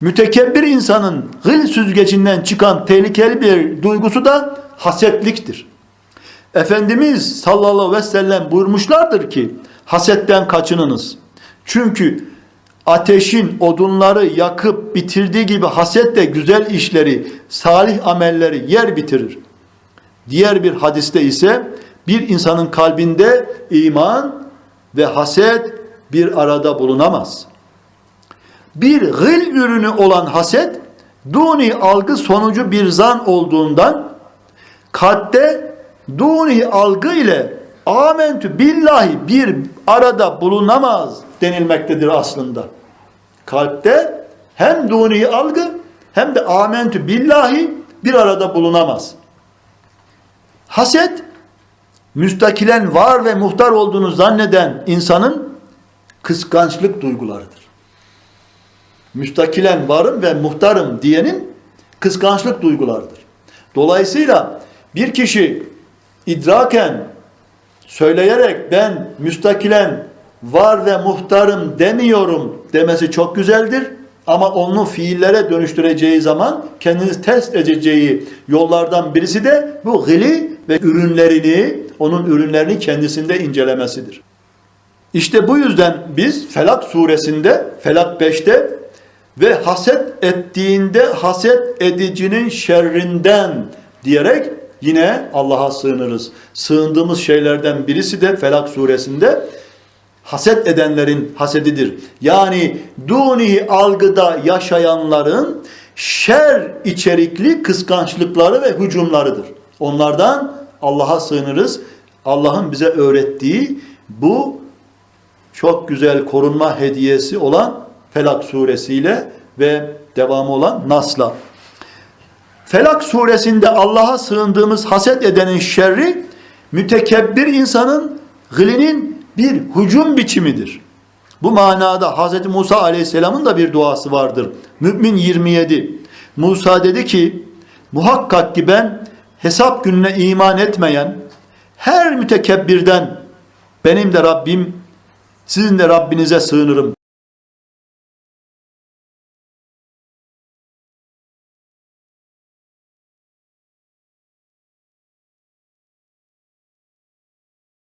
Mütekebbir insanın gıl süzgecinden çıkan tehlikeli bir duygusu da hasetliktir. Efendimiz sallallahu ve sellem buyurmuşlardır ki hasetten kaçınınız. Çünkü ateşin odunları yakıp bitirdiği gibi haset de güzel işleri, salih amelleri yer bitirir. Diğer bir hadiste ise bir insanın kalbinde iman ve haset bir arada bulunamaz. Bir gıl ürünü olan haset, duni algı sonucu bir zan olduğundan kalpte duni algı ile amentü billahi bir arada bulunamaz denilmektedir aslında. Kalpte hem duni algı hem de amentü billahi bir arada bulunamaz. Haset müstakilen var ve muhtar olduğunu zanneden insanın kıskançlık duygularıdır. Müstakilen varım ve muhtarım diyenin kıskançlık duygularıdır. Dolayısıyla bir kişi idraken söyleyerek ben müstakilen var ve muhtarım demiyorum demesi çok güzeldir. Ama onu fiillere dönüştüreceği zaman kendini test edeceği yollardan birisi de bu gili ve ürünlerini, onun ürünlerini kendisinde incelemesidir. İşte bu yüzden biz Felak suresinde, Felak 5'te ve haset ettiğinde haset edicinin şerrinden diyerek yine Allah'a sığınırız. Sığındığımız şeylerden birisi de Felak suresinde haset edenlerin hasedidir. Yani duni algıda yaşayanların şer içerikli kıskançlıkları ve hücumlarıdır. Onlardan Allah'a sığınırız. Allah'ın bize öğrettiği bu çok güzel korunma hediyesi olan Felak suresiyle ve devamı olan Nas'la. Felak suresinde Allah'a sığındığımız haset edenin şerri mütekebbir insanın gılinin bir hücum biçimidir. Bu manada Hz. Musa aleyhisselamın da bir duası vardır. Mümin 27. Musa dedi ki muhakkak ki ben hesap gününe iman etmeyen her mütekebbirden benim de Rabbim sizin de Rabbinize sığınırım.